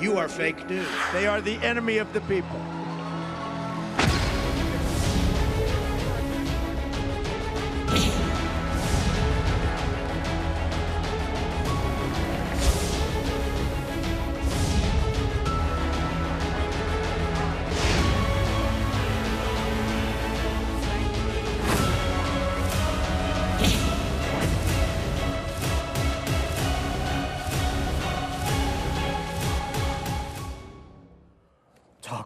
You are fake news. They are the enemy of the people.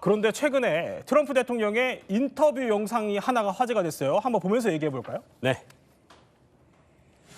그런데 최근에 트럼프 대통령의 인터뷰 영상이 하나가 화제가 됐어요. 한번 보면서 얘기해 볼까요? 네.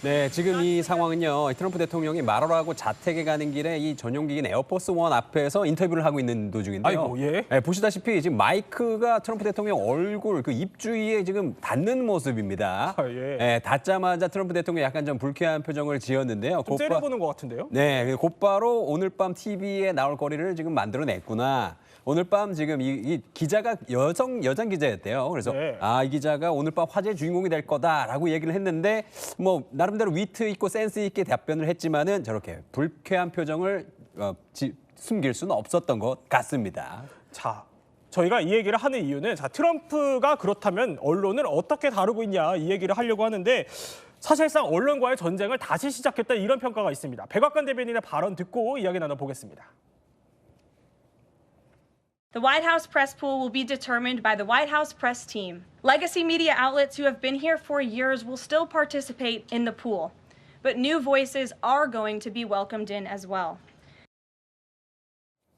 네, 지금 이 상황은요. 트럼프 대통령이 말하라고 자택에 가는 길에 이 전용기긴 에어포스 원 앞에서 인터뷰를 하고 있는 도중인데요. 아이고, 예. 네, 보시다시피 지금 마이크가 트럼프 대통령 얼굴 그 입 주위에 지금 닿는 모습입니다. 아, 예. 네, 닿자마자 트럼프 대통령이 약간 좀 불쾌한 표정을 지었는데요. 좀 곧바- 째려보는 것 같은데요. 네, 그 곧바로 오늘 밤 TV에 나올 거리를 지금 만들어냈구나. 오늘 밤 지금 이, 이 기자가 여성 여장 기자였대요. 그래서 네. 아이 기자가 오늘 밤 화제 주인공이 될 거다라고 얘기를 했는데 뭐 나름대로 위트 있고 센스 있게 답변을 했지만은 저렇게 불쾌한 표정을 어, 지- 숨길 수는 없었던 것 같습니다. 자, 저희가 이 얘기를 하는 이유는 자 트럼프가 그렇다면 언론을 어떻게 다루고 있냐 이 얘기를 하려고 하는데 사실상 언론과의 전쟁을 다시 시작했다 이런 평가가 있습니다. 백악관 대변인의 발언 듣고 이야기 나눠보겠습니다. The White House press pool will be determined by the White House press team. Legacy media outlets who have been here for years will still participate in the pool, but new voices are going to be welcomed in as well.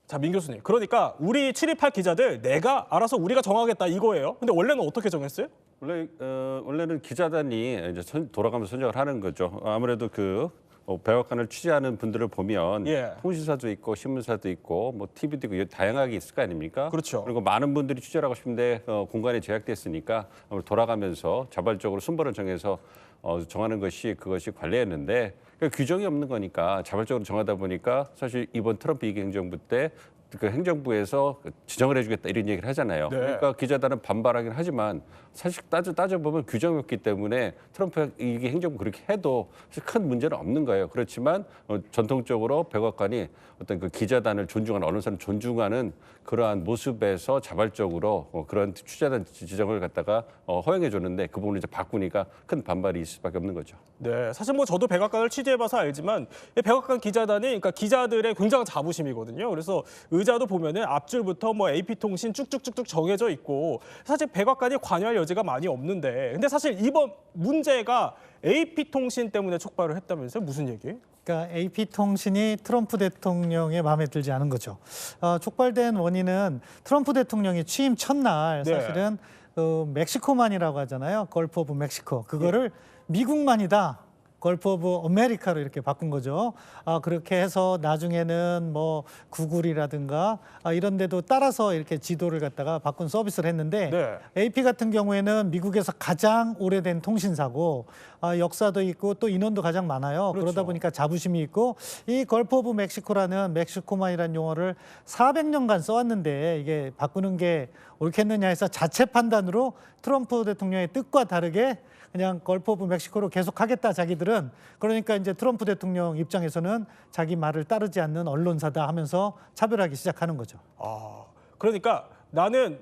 자, 민 교수님. 그러니까 우리 출입할 기자들 내가 알아서 우리가 정하겠다 이거예요. 근데 원래는 어떻게 정했어요? 원래 어, 원래는 기자단이 이제 선- 돌아가면서 선정을 하는 거죠. 아무래도 그 어, 백악관을 취재하는 분들을 보면 예. 통신사도 있고 신문사도 있고 뭐 TV도 있고 다양하게 있을 거 아닙니까? 그렇죠. 그리고 많은 분들이 취재를 하고 싶은데 어, 공간이 제약됐으니까 돌아가면서 자발적으로 순번을 정해서 어, 정하는 것이 그것이 관례였는데 그 규정이 없는 거니까 자발적으로 정하다 보니까 사실 이번 트럼프 이기 행정부 때그 행정부에서 지정을 해주겠다 이런 얘기를 하잖아요. 네. 그러니까 기자단은 반발하긴 하지만 사실 따져 따져 보면 규정이 없기 때문에 트럼프 이게 행정부 그렇게 해도 큰 문제는 없는 거예요. 그렇지만 어, 전통적으로 백악관이 어떤 그 기자단을 존중하는 언론사를 존중하는 그러한 모습에서 자발적으로 어, 그런 취재단 지정을 갖다가 어, 허용해 줬는데 그 부분을 이제 바꾸니까 큰 반발이 있을 수밖에 없는 거죠. 네, 사실 뭐 저도 백악관을 취재해봐서 알지만 이 백악관 기자단이 그러니까 기자들의 굉장한 자부심이거든요. 그래서 의자도 보면은 앞줄부터 뭐 AP 통신 쭉쭉쭉쭉 정해져 있고 사실 백악관이 관여할 여지 가 많이 없는데 근데 사실 이번 문제가 AP 통신 때문에 촉발을 했다면서요? 무슨 얘기예요? 그러니까 AP통신이 트럼프 대통령의 마음에 들지 않은 거죠. 어, 촉발된 원인은 트럼프 대통령이 취임 첫날 네. 사실은 어, 멕시코만이라고 하잖아요. 걸프 오브 멕시코. 그거를 미국만이다. 걸프 오브 아메리카로 이렇게 바꾼 거죠. 아, 그렇게 해서 나중에는 뭐 구글이라든가 아, 이런 데도 따라서 이렇게 지도를 갖다가 바꾼 서비스를 했는데 네. AP 같은 경우에는 미국에서 가장 오래된 통신사고 아, 역사도 있고 또 인원도 가장 많아요. 그렇죠. 그러다 보니까 자부심이 있고 이 걸프 오브 멕시코라는 멕시코만이라는 용어를 400년간 써왔는데 이게 바꾸는 게 옳겠느냐 해서 자체 판단으로 트럼프 대통령의 뜻과 다르게 그냥 걸프 멕시코로 계속하겠다 자기들은 그러니까 이제 트럼프 대통령 입장에서는 자기 말을 따르지 않는 언론사다 하면서 차별하기 시작하는 거죠. 아, 그러니까 나는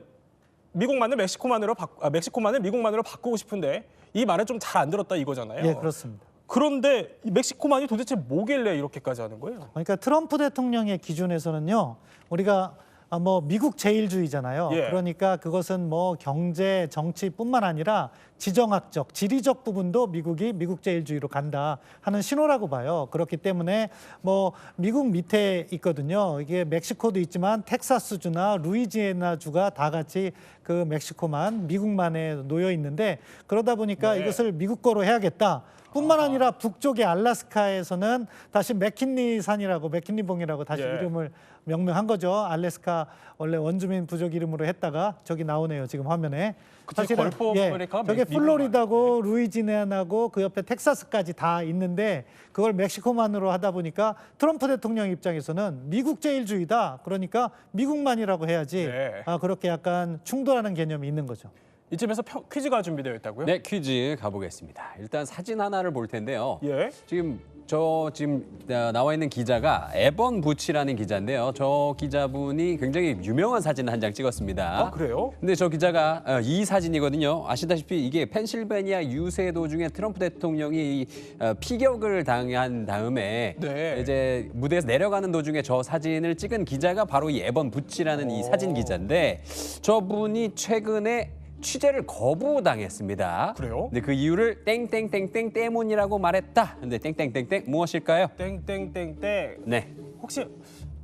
미국만을 멕시코만으로 바, 아, 멕시코만을 미국만으로 바꾸고 싶은데 이 말을 좀 잘 안 들었다 이거잖아요. 예, 그렇습니다. 그런데 이 멕시코만이 도대체 뭐길래 이렇게까지 하는 거예요? 그러니까 트럼프 대통령의 기준에서는요, 우리가 아, 뭐 미국 제일주의잖아요. 예. 그러니까 그것은 뭐 경제, 정치뿐만 아니라 지정학적, 지리적 부분도 미국이 미국 제일주의로 간다 하는 신호라고 봐요. 그렇기 때문에 뭐 미국 밑에 있거든요. 이게 멕시코도 있지만 텍사스주나 루이지애나주가 다 같이 그 멕시코만 미국만에 놓여 있는데 그러다 보니까 네. 이것을 미국 거로 해야겠다. 뿐만 아니라 북쪽의 알라스카에서는 다시 맥킨리 산이라고 맥킨리 봉이라고 다시 예. 이름을 명명한 거죠. 알래스카 원래 원주민 부족 이름으로 했다가 저기 나오네요. 지금 화면에. 걸프 오브 아메리카가 저게 미- 플로리다고 루이지애나고 그 옆에 텍사스까지 다 있는데 그걸 멕시코만으로 하다 보니까 트럼프 대통령 입장에서는 미국 제일주의다. 그러니까 미국만이라고 해야지. 네. 아 그렇게 약간 충돌 하는 개념이 있는 거죠. 이쯤에서 평- 퀴즈가 준비되어 있다고요? 네, 퀴즈 가보겠습니다. 일단 사진 하나를 볼 텐데요. 예. 지금 저 지금 나- 나와 있는 기자가 에번 부치라는 기자인데요. 저 기자분이 굉장히 유명한 사진 한 장 찍었습니다. 아, 그래요? 근데 저 기자가 어, 이 사진이거든요. 아시다시피 이게 펜실베니아 유세 도중에 트럼프 대통령이 이, 어, 피격을 당한 다음에 네. 이제 무대에서 내려가는 도중에 저 사진을 찍은 기자가 바로 이 에번 부치라는 이 사진 기자인데 저분이 최근에 취재를 거부당했습니다. 그래요? 근데 그 이유를 땡땡땡땡 때문이라고 말했다. 근데 땡땡땡땡 무엇일까요? 땡땡땡땡. 네. 혹시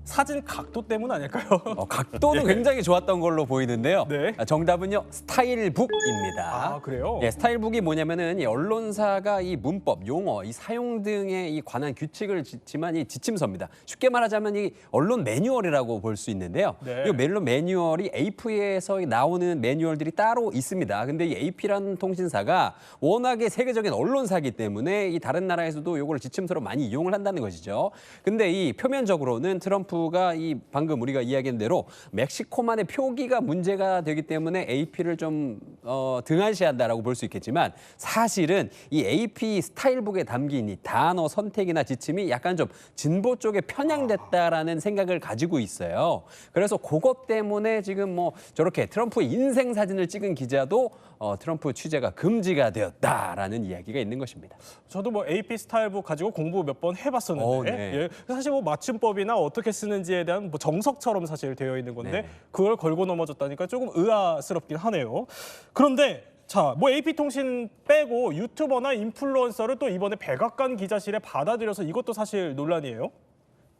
사진 각도 때문 아닐까요? 어, 각도는 굉장히 좋았던 걸로 보이는데요. 네. 아, 정답은요 스타일북입니다. 아, 그래요? 예, 스타일북이 뭐냐면은 이 언론사가 이 문법, 용어, 이 사용 등의 이 관한 규칙을 짓지만 이 지침서입니다. 쉽게 말하자면 이 언론 매뉴얼이라고 볼 수 있는데요. 네. 이 멜론 매뉴얼이 AP에서 나오는 매뉴얼들이 따로 있습니다. 근데 이 AP라는 통신사가 워낙에 세계적인 언론사기 때문에 이 다른 나라에서도 이걸 지침서로 많이 이용을 한다는 것이죠. 근데 이 표면적으로는 트럼프 가 이 방금 우리가 이야기한 대로 멕시코만의 표기가 문제가 되기 때문에 AP를 좀 어, 등한시한다라고 볼 수 있겠지만 사실은 이 AP 스타일북에 담긴 이 단어 선택이나 지침이 약간 좀 진보 쪽에 편향됐다라는 생각을 가지고 있어요. 그래서 그것 때문에 지금 뭐 저렇게 트럼프 인생 사진을 찍은 기자도 어, 트럼프 취재가 금지가 되었다라는 이야기가 있는 것입니다. 저도 뭐 AP 스타일북 가지고 공부 몇 번 해봤었는데 어, 네. 예, 사실 뭐 맞춤법이나 어떻게 쓰는지에 대한 뭐 정석처럼 사실 되어 있는 건데 네. 그걸 걸고 넘어졌다니까 조금 의아스럽긴 하네요. 그런데 자, 뭐 AP 통신 빼고 유튜버나 인플루언서를 또 이번에 백악관 기자실에 받아들여서 이것도 사실 논란이에요.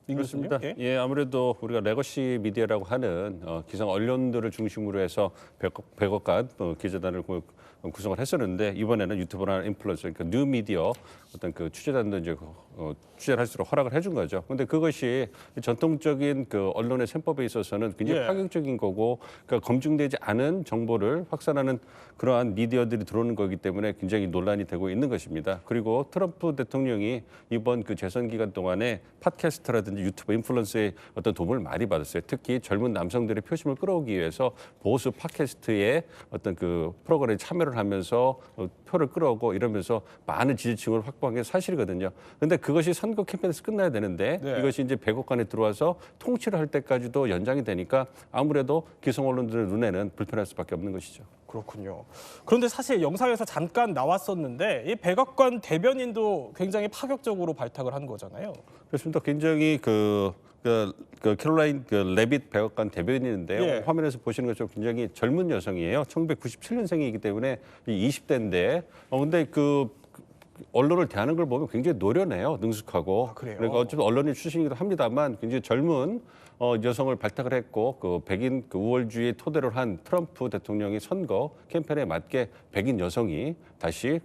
그렇습니다. 예. 예, 아무래도 우리가 레거시 미디어라고 하는 어, 기성 언론들을 중심으로 해서 백억, 백억간 어, 기자단을 구- 구성을 했었는데 이번에는 유튜버나 인플루언서, 그러니까 뉴 미디어 어떤 그 취재단도 이제 어, 취재를 할수 있도록 허락을 해준 거죠. 근데 그것이 전통적인 그 언론의 셈법에 있어서는 굉장히 예. 파격적인 거고, 그러니까 검증되지 않은 정보를 확산하는 그러한 미디어들이 들어오는 거기 때문에 굉장히 논란이 되고 있는 것입니다. 그리고 트럼프 대통령이 이번 그 재선 기간 동안에 팟캐스트라든지 유튜브 인플루언서의 어떤 도움을 많이 받았어요. 특히 젊은 남성들의 표심을 끌어오기 위해서 보수 팟캐스트의 어떤 그 프로그램에 참여를 하면서 어, 표를 끌어오고 이러면서 많은 지지층을 확보한 게 사실이거든요. 근데 그것이 선거 캠페인에서 끝나야 되는데 네. 이것이 이제 백악관에 들어와서 통치를 할 때까지도 연장이 되니까 아무래도 기성 언론들의 눈에는 불편할 수밖에 없는 것이죠. 그렇군요. 그런데 사실 영상에서 잠깐 나왔었는데 이 백악관 대변인도 굉장히 파격적으로 발탁을 한 거잖아요. 그렇습니다. 굉장히 그, 그, 그 캐롤라인 그 레빗 백악관 대변인인데요. 예. 화면에서 보시는 것처럼 굉장히 젊은 여성이에요. 1997년생이기 때문에 이 20대인데 어 근데 그 언론을 대하는 걸 보면 굉장히 노련해요. 능숙하고. 아, 그래요? 그러니까 어차피 언론인 출신이기도 합니다만 굉장히 젊은 어, 여성을 발탁을 했고 그 백인 그 우월주의 토대로 한 트럼프 대통령이 선거 캠페인에 맞게 백인 여성이 다시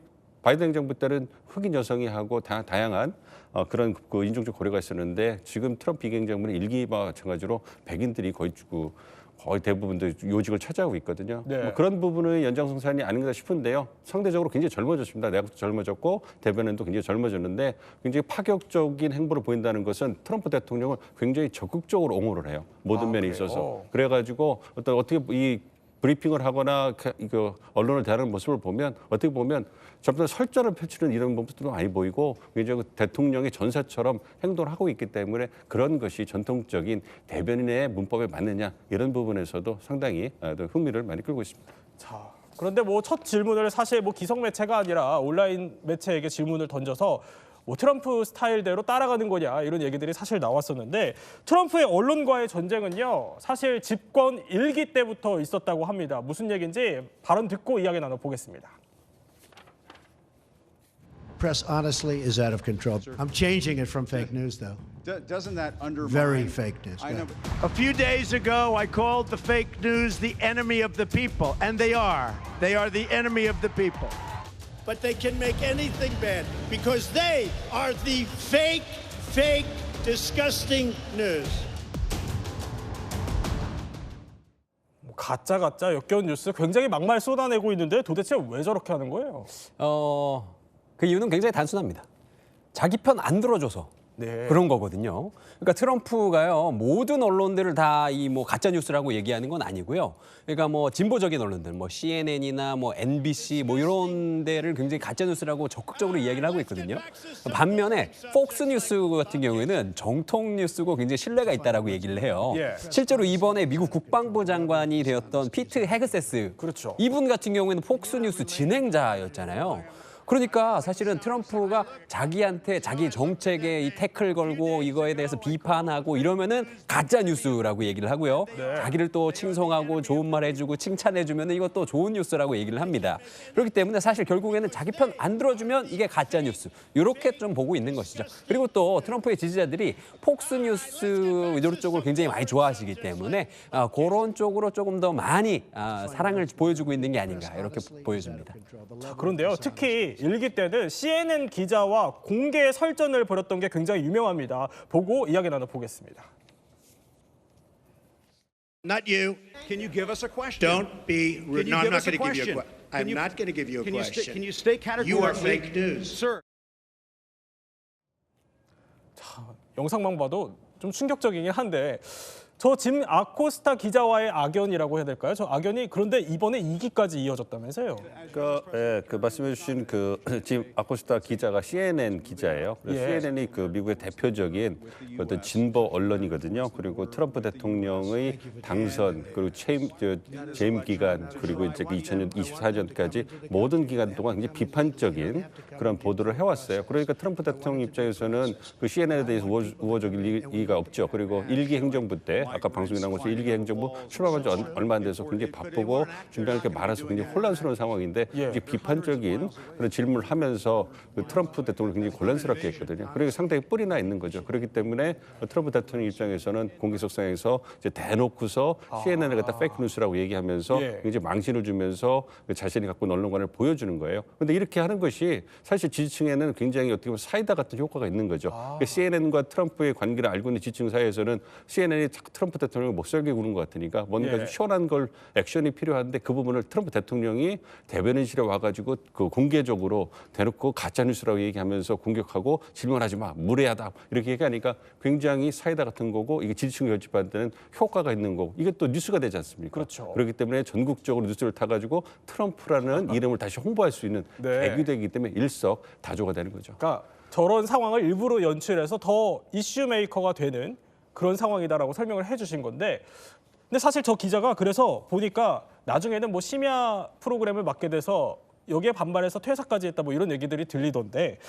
바이든 정부 때는 흑인 여성이 하고 다, 다양한 어, 그런 그 인종적 고려가 있었는데 지금 트럼프 이행정부는 일기와 마찬가지로 백인들이 거의 그 거의 대부분도 요직을 차지하고 있거든요. 네. 뭐 그런 부분의 연장선상이 아닌가 싶은데요. 상대적으로 굉장히 젊어졌습니다. 내각도 젊어졌고 대변인도 굉장히 젊어졌는데 굉장히 파격적인 행보를 보인다는 것은 트럼프 대통령을 굉장히 적극적으로 옹호를 해요. 모든 아, 면에 그래요? 있어서. 그래가지고 어떤 어떻게 이 브리핑을 하거나 그- 이거 언론을 대하는 모습을 보면 어떻게 보면 전부 다 설전을 펼치는 이런 모습도 많이 보이고 굉장히 그 대통령의 전사처럼 행동을 하고 있기 때문에 그런 것이 전통적인 대변인의 문법에 맞느냐 이런 부분에서도 상당히 아, 또 흥미를 많이 끌고 있습니다. 자, 그런데 뭐 첫 질문을 사실 뭐 기성 매체가 아니라 온라인 매체에게 질문을 던져서 뭐 트럼프 스타일대로 따라가는 거냐 이런 얘기들이 사실 나왔었는데 트럼프의 언론과의 전쟁은요 사실 집권 일기 때부터 있었다고 합니다. 무슨 얘기인지 발언 듣고 이야기 나눠보겠습니다. press honestly is out of control. I'm changing it from fake news, though. Do- Doesn't that undermine? Very fake news. A few days ago, I called the fake news the enemy of the people, and they are. They are the enemy of the people. But they can make anything bad because they are the fake, fake, disgusting news. 뭐 가짜 가짜 역겨운 뉴스 굉장히 막말 쏟아내고 있는데 도대체 왜 저렇게 하는 거예요? 어, 그 이유는 굉장히 단순합니다. 자기 편 안 들어줘서 네. 그런 거거든요. 그러니까 트럼프가요 모든 언론들을 다 이 뭐 가짜 뉴스라고 얘기하는 건 아니고요. 그러니까 뭐 진보적인 언론들, 뭐 CNN이나 뭐 NBC 뭐 이런 데를 굉장히 가짜 뉴스라고 적극적으로 이야기를 하고 있거든요. 반면에 폭스 뉴스 같은 경우에는 정통 뉴스고 굉장히 신뢰가 있다라고 얘기를 해요. 예. 실제로 이번에 미국 국방부 장관이 되었던 피트 헤그세스 그렇죠. 이분 같은 경우에는 폭스 뉴스 진행자였잖아요. 그러니까 사실은 트럼프가 자기한테 자기 정책에 이 태클 걸고 이거에 대해서 비판하고 이러면은 가짜 뉴스라고 얘기를 하고요. 자기를 또 칭송하고 좋은 말 해주고 칭찬해주면은 이것도 좋은 뉴스라고 얘기를 합니다. 그렇기 때문에 사실 결국에는 자기 편 안 들어주면 이게 가짜 뉴스. 이렇게 좀 보고 있는 것이죠. 그리고 또 트럼프의 지지자들이 폭스 뉴스 이런 쪽을 굉장히 많이 좋아하시기 때문에 아, 그런 쪽으로 조금 더 많이 아, 사랑을 보여주고 있는 게 아닌가 이렇게 보여집니다. 자, 그런데요, 특히 일기 때는 CNN 기자와 공개 설전을 벌였던 게 굉장히 유명합니다. 보고 이야기 나눠보겠습니다. Not you. Can you give us a question? Don't be rude. No, I'm not going to give you a question? I'm you- not going to give you a Can you, stay, question. can you stay categorically? You are fake news. Sir, 영상만 봐도 좀 충격적이긴 한데 저 짐 아코스타 기자와의 악연이라고 해야 될까요? 저 악연이 그런데 이번에 2기까지 이어졌다면서요? 그, 예, 그 말씀해주신 그 지금 아코스타 기자가 CNN 기자예요. 그래서 예. CNN이 그 미국의 대표적인 어떤 진보 언론이거든요. 그리고 트럼프 대통령의 당선 그리고 취임 저, 재임 기간 그리고 이제 그 2000년 24년까지 모든 기간 동안 굉장히 비판적인 그런 보도를 해왔어요. 그러니까 트럼프 대통령 입장에서는 그 CNN에 대해서 우호, 우호적일 리- 이의가 없죠. 그리고 일기 행정부 때 아까 방송에 나온 것처럼 일기 행정부 출범한 지 얼- 얼마 안 돼서 굉장히 바쁘고 준비할 게 많아서 굉장히 혼란스러운 상황인데 예. 이게 비판적인 그런 질문을 하면서 그 트럼프 대통령을 굉장히 곤란스럽게 했거든요. 그리고 상당히 뿔이 나 있는 거죠. 그렇기 때문에 트럼프 대통령 입장에서는 공개석상에서 이제 대놓고서 CNN을 갖다 페이크 뉴스라고 얘기하면서 예. 굉장히 망신을 주면서 그 자신이 갖고 있는 언론관을 보여주는 거예요. 그런데 이렇게 하는 것이 사실 지지층에는 굉장히 어떻게 보면 사이다 같은 효과가 있는 거죠. 그러니까 CNN과 트럼프의 관계를 알고 있는 지지층 사이에서는 CNN이 트럼프 대통령을 목설게 구는 것 같으니까 뭔가 예. 좀 시원한 걸 액션이 필요한데 그 부분을 트럼프 대통령이 대변인실에 와가지고 그 공개적으로 대놓고 가짜 뉴스라고 얘기하면서 공격하고 질문하지 마 무례하다 이렇게 얘기하니까 굉장히 사이다 같은 거고 이게 지지층 결집하는 데는 효과가 있는 거고 이게 또 뉴스가 되지 않습니까? 그렇죠. 그렇기 때문에 전국적으로 뉴스를 타가지고 트럼프라는 이름을 다시 홍보할 수 있는 네. 계기되기 때문에 일석다조가 되는 거죠. 그러니까 저런 상황을 일부러 연출해서 더 이슈 메이커가 되는 그런 상황이다라고 설명을 해주신 건데 근데 사실 저 기자가 그래서 보니까 나중에는 뭐 심야 프로그램을 맡게 돼서 여기에 반발해서 퇴사까지 했다 뭐 이런 얘기들이 들리던데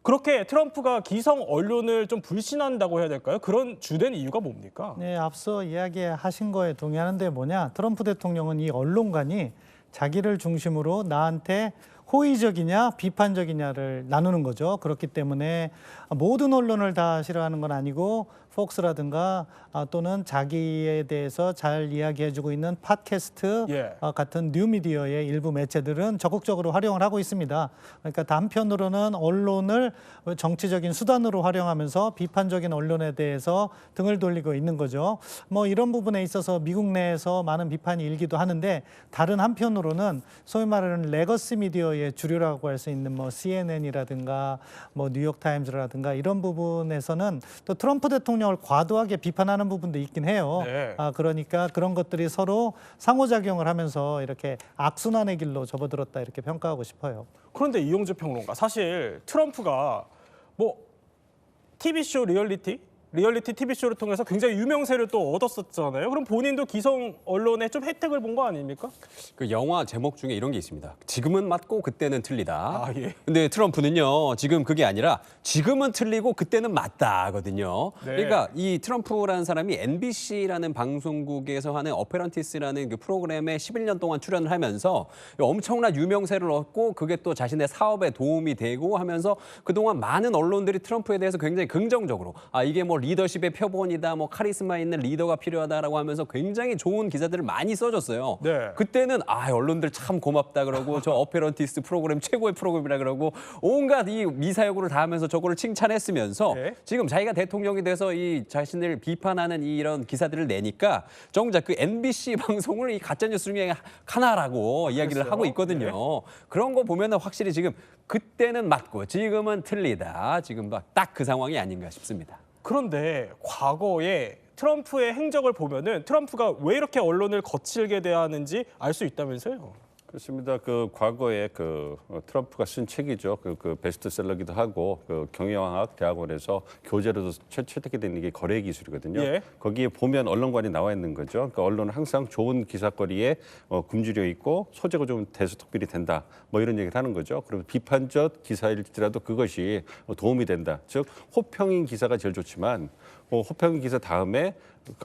그렇게 트럼프가 기성 언론을 좀 불신한다고 해야 될까요? 그런 주된 이유가 뭡니까? 네, 앞서 이야기하신 거에 동의하는데 뭐냐? 트럼프 대통령은 이 언론관이 자기를 중심으로 나한테 호의적이냐 비판적이냐를 나누는 거죠. 그렇기 때문에 모든 언론을 다 싫어하는 건 아니고 폭스라든가 아, 또는 자기에 대해서 잘 이야기해주고 있는 팟캐스트 예. 어, 같은 뉴미디어의 일부 매체들은 적극적으로 활용을 하고 있습니다. 그러니까 한편으로는 언론을 정치적인 수단으로 활용하면서 비판적인 언론에 대해서 등을 돌리고 있는 거죠. 뭐 이런 부분에 있어서 미국 내에서 많은 비판이 일기도 하는데 다른 한편으로는 소위 말하는 레거시 미디어의 주류라고 할 수 있는 뭐 CNN이라든가 뭐 뉴욕 타임즈라든가 이런 부분에서는 또 트럼프 대통령 을 과도하게 비판하는 부분도 있긴 해요. 네. 아, 그러니까 그런 것들이 서로 상호작용을 하면서 이렇게 악순환의 길로 접어들었다 이렇게 평가하고 싶어요. 그런데 이용주 평론가 사실 트럼프가 뭐 TV쇼 리얼리티 리얼리티 TV쇼를 통해서 굉장히 유명세를 또 얻었었잖아요. 그럼 본인도 기성 언론에 좀 혜택을 본 거 아닙니까? 그 영화 제목 중에 이런 게 있습니다. 지금은 맞고 그때는 틀리다. 아, 예. 근데 트럼프는요, 지금 그게 아니라 지금은 틀리고 그때는 맞다거든요. 네. 그러니까 이 트럼프라는 사람이 MBC라는 방송국에서 하는 어페런티스라는 그 프로그램에 11년 동안 출연을 하면서 엄청난 유명세를 얻고 그게 또 자신의 사업에 도움이 되고 하면서 그동안 많은 언론들이 트럼프에 대해서 굉장히 긍정적으로 아, 이게 뭐 리더십의 표본이다, 뭐 카리스마 있는 리더가 필요하다라고 하면서 굉장히 좋은 기사들을 많이 써줬어요. 네. 그때는 아 언론들 참 고맙다 그러고 저 어페런티스 프로그램 최고의 프로그램이라 그러고 온갖 이 미사여구를 다 하면서 저거를 칭찬했으면서 네. 지금 자기가 대통령이 돼서 이 자신을 비판하는 이 이런 기사들을 내니까 정작 그 MBC 방송을 이 가짜 뉴스 중에 하나라고 이야기를 그랬어요? 하고 있거든요. 그런 거 보면은 확실히 지금 그때는 맞고 지금은 틀리다. 지금 딱그 상황이 아닌가 싶습니다. 그런데 과거에 트럼프의 행적을 보면은 트럼프가 왜 이렇게 언론을 거칠게 대하는지 알 수 있다면서요? 그렇습니다. 그 과거에 그 어, 트럼프가 쓴 책이죠. 그, 그 베스트셀러기도 하고 그 경영학 대학원에서 교재로도 채- 채택된 이게 거래 기술이거든요. 예. 거기에 보면 언론관이 나와 있는 거죠. 그러니까 언론은 항상 좋은 기사거리에 어, 굶주려 있고 소재가 좀 대소특별히 된다. 뭐 이런 얘기를 하는 거죠. 그리고 비판적 기사일지라도 그것이 어, 도움이 된다. 즉 호평인 기사가 제일 좋지만 어, 호평인 기사 다음에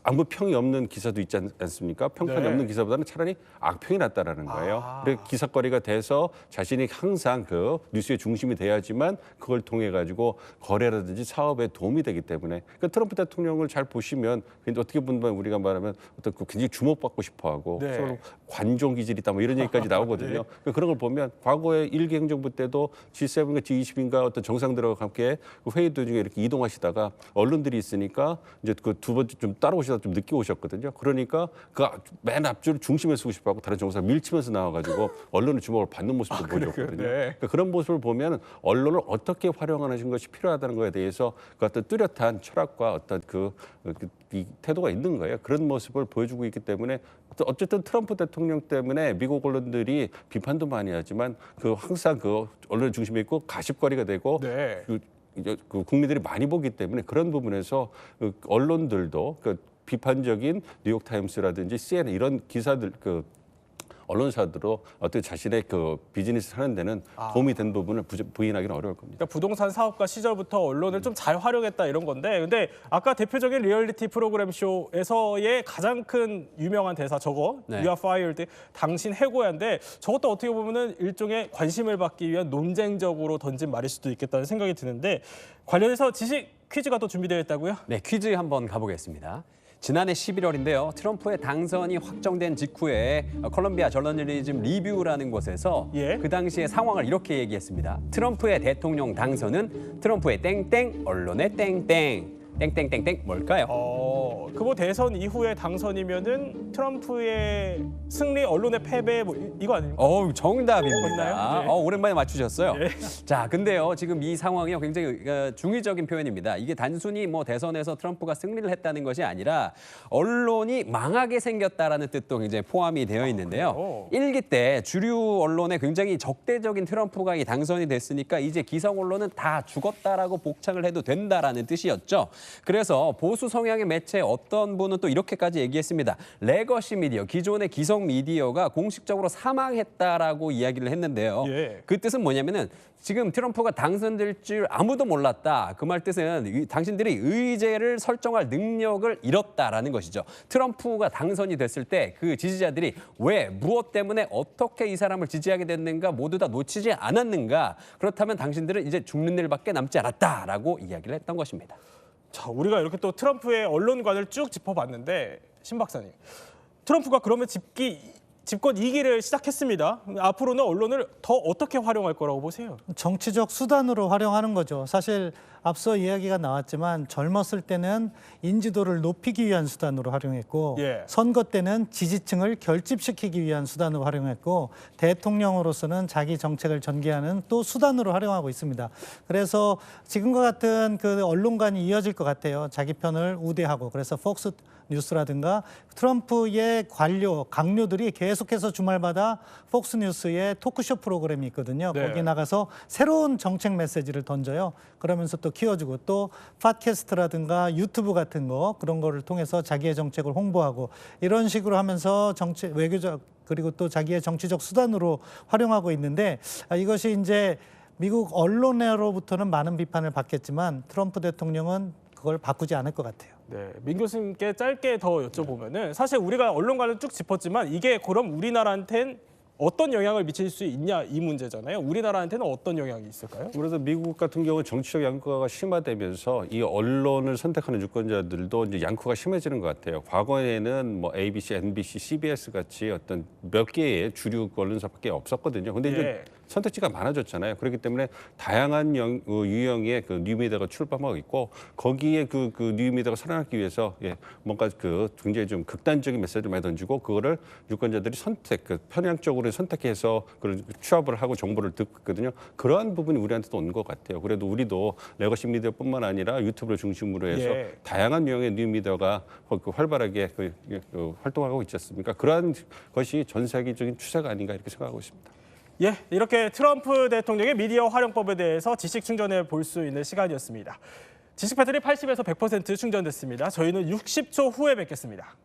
아무 평이 없는 기사도 있지 않- 않습니까? 평판이 네. 없는 기사보다는 차라리 악평이 낫다라는 거예요. 아. 그래서 기사거리가 돼서 자신이 항상 그 뉴스의 중심이 돼야지만 그걸 통해 가지고 거래라든지 사업에 도움이 되기 때문에 그러니까 트럼프 대통령을 잘 보시면 어떻게 보면 우리가 말하면 어떤 그 굉장히 주목받고 싶어하고 네. 서로 관종 기질이 있다 뭐 이런 얘기까지 나오거든요. 그러니까 그런 걸 보면 과거에 일기 행정부 때도 G7과 G20인가 어떤 정상들과 함께 그 회의 도중에 이렇게 이동하시다가 언론들이 있으니까 이제 그 두 번째 좀 따 라오시다 좀 늦게 오셨거든요. 그러니까 그 맨 앞줄 중심에 서고 싶어하고 다른 정상 밀치면서 나와가지고 언론의 주목을 받는 모습도 보여줬거든요. 네. 그러니까 그런 모습을 보면 언론을 어떻게 활용하는 것이 필요하다는 것에 대해서 그 어떤 뚜렷한 철학과 어떤 그, 그, 이 태도가 있는 거예요. 그런 모습을 보여주고 있기 때문에 또 어쨌든 트럼프 대통령 때문에 미국 언론들이 비판도 많이 하지만 그 항상 그 언론 중심에 있고 가십거리가 되고 네. 그, 그 국민들이 많이 보기 때문에 그런 부분에서 그 언론들도 그 비판적인 뉴욕 타임스라든지 CNN 이런 기사들 그 언론사들로 어떻게 자신의 그 비즈니스 하는 데는 도움이 된 부분을 부- 부인하기는 어려울 겁니다. 그러니까 부동산 사업가 시절부터 언론을 좀 잘 활용했다 이런 건데 근데 아까 대표적인 리얼리티 프로그램 쇼에서의 가장 큰 유명한 대사 저거 네. You are fired 당신 해고야인데 저것도 어떻게 보면은 일종의 관심을 받기 위한 논쟁적으로 던진 말일 수도 있겠다는 생각이 드는데 관련해서 지식 퀴즈가 또 준비되어 있다고요? 네, 퀴즈 한번 가보겠습니다. 지난해 11월인데요. 트럼프의 당선이 확정된 직후에 컬럼비아 저널리즘 리뷰라는 곳에서 예. 그 당시의 상황을 이렇게 얘기했습니다. 트럼프의 대통령 당선은 트럼프의 땡땡, 언론의 땡땡. 땡땡땡땡 뭘까요? 어, 그거 대선 이후에 당선이면은 트럼프의 승리, 언론의 패배 뭐 이- 이거 아닙니까? 어우 정답입니다. 맞나요? 네. 어, 오랜만에 맞추셨어요. 자, 근데요 지금 이 상황이 굉장히 어, 중의적인 표현입니다. 이게 단순히 뭐 대선에서 트럼프가 승리를 했다는 것이 아니라 언론이 망하게 생겼다라는 뜻도 굉장히 포함이 되어 있는데요. 그래요? 일기 때 주류 언론에 굉장히 적대적인 트럼프가 이 당선이 됐으니까 이제 기성 언론은 다 죽었다라고 복창을 해도 된다라는 뜻이었죠. 그래서 보수 성향의 매체 어떤 분은 또 이렇게까지 얘기했습니다. 레거시 미디어, 기존의 기성 미디어가 공식적으로 사망했다라고 이야기를 했는데요. 예. 그 뜻은 뭐냐면은 지금 트럼프가 당선될 줄 아무도 몰랐다. 그 말 뜻은 이- 당신들이 의제를 설정할 능력을 잃었다라는 것이죠. 트럼프가 당선이 됐을 때 그 지지자들이 왜 무엇 때문에 어떻게 이 사람을 지지하게 됐는가 모두 다 놓치지 않았는가. 그렇다면 당신들은 이제 죽는 일밖에 남지 않았다라고 이야기를 했던 것입니다. 자, 우리가 이렇게 또 트럼프의 언론관을 쭉 짚어봤는데 신 박사님, 트럼프가 그러면 집기 집권 2기를 시작했습니다. 앞으로는 언론을 더 어떻게 활용할 거라고 보세요? 정치적 수단으로 활용하는 거죠. 사실 앞서 이야기가 나왔지만 젊었을 때는 인지도를 높이기 위한 수단으로 활용했고 예. 선거 때는 지지층을 결집시키기 위한 수단으로 활용했고 대통령으로서는 자기 정책을 전개하는 또 수단으로 활용하고 있습니다. 그래서 지금과 같은 그 언론관이 이어질 것 같아요. 자기 편을 우대하고 그래서 폭스 뉴스라든가 트럼프의 관료 강료들이 계속해서 주말마다 폭스 뉴스의 토크쇼 프로그램이 있거든요. 네. 거기 나가서 새로운 정책 메시지를 던져요. 그러면서 또 키워주고 또 팟캐스트라든가 유튜브 같은 거 그런 거를 통해서 자기의 정책을 홍보하고 이런 식으로 하면서 정치 외교적 그리고 또 자기의 정치적 수단으로 활용하고 있는데 아, 이것이 이제 미국 언론으로부터는 많은 비판을 받겠지만 트럼프 대통령은 그걸 바꾸지 않을 것 같아요. 네, 민 교수님께 짧게 더 여쭤보면은 사실 우리가 언론관을 쭉 짚었지만 이게 그럼 우리나라한텐 어떤 영향을 미칠 수 있냐 이 문제잖아요. 우리나라한테는 어떤 영향이 있을까요? 그래서 미국 같은 경우 는 정치적 양극화가 심화되면서 이 언론을 선택하는 유권자들도 이제 양극화가 심해지는 것 같아요. 과거에는 뭐 ABC, NBC, CBS 같이 어떤 몇 개의 주류 언론사밖에 없었거든요. 근데 이제 예. 선택지가 많아졌잖아요. 그렇기 때문에 다양한 영, 어, 유형의 그 뉴미디어가 출범하고 있고 거기에 그, 그 뉴미디어가 살아남기 위해서 예, 뭔가 그 굉장히 좀 극단적인 메시지를 많이 던지고 그거를 유권자들이 선택, 그 편향적으로 선택해서 그걸 취합을 하고 정보를 듣거든요. 그러한 부분이 우리한테도 온 것 같아요. 그래도 우리도 레거시 미디어뿐만 아니라 유튜브를 중심으로 해서 예. 다양한 유형의 뉴미디어가 그 활발하게 그, 그 활동하고 있지 않습니까? 그러한 것이 전 세계적인 추세가 아닌가 이렇게 생각하고 있습니다. 예, 이렇게 트럼프 대통령의 미디어 활용법에 대해서 지식 충전해 볼 수 있는 시간이었습니다. 지식 배터리 80에서 100% 충전됐습니다. 저희는 60초 후에 뵙겠습니다.